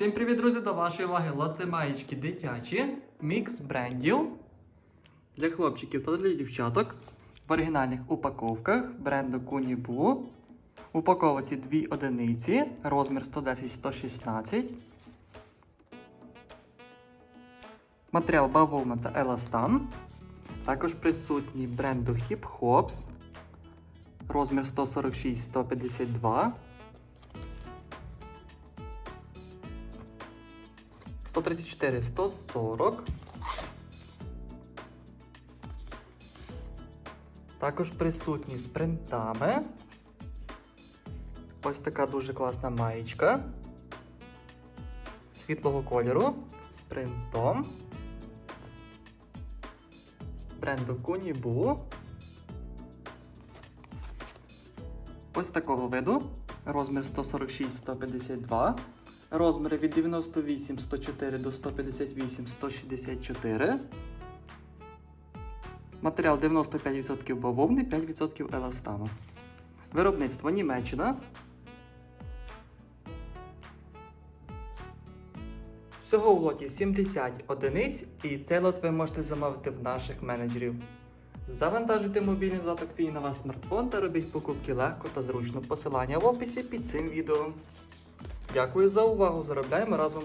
Всім привіт, друзі! До вашої уваги лоце маєчки дитячі, мікс брендів для хлопчиків та для дівчаток в оригінальних упаковках бренду. В упаковці дві одиниці, розмір 110-116. Матеріал бавовна та еластан. Також присутній бренду Hip Hops. Розмір 146-152. 134, 140. Також присутні з принтами. Ось така дуже класна маєчка. Світлого кольору з принтом. Бренду Kunibu. Ось такого виду. Розмір 146-152. Розміри від 98 104 до 158 164. Матеріал 95% бавовни, 5% еластану. Виробництво Німеччина. Всього у лоті 70 одиниць, і цей лот ви можете замовити в наших менеджерів. Завантажуйте мобільний додаток Фій на ваш смартфон та робіть покупки легко та зручно. Посилання в описі під цим відео. Дякую за увагу! Заробляємо разом!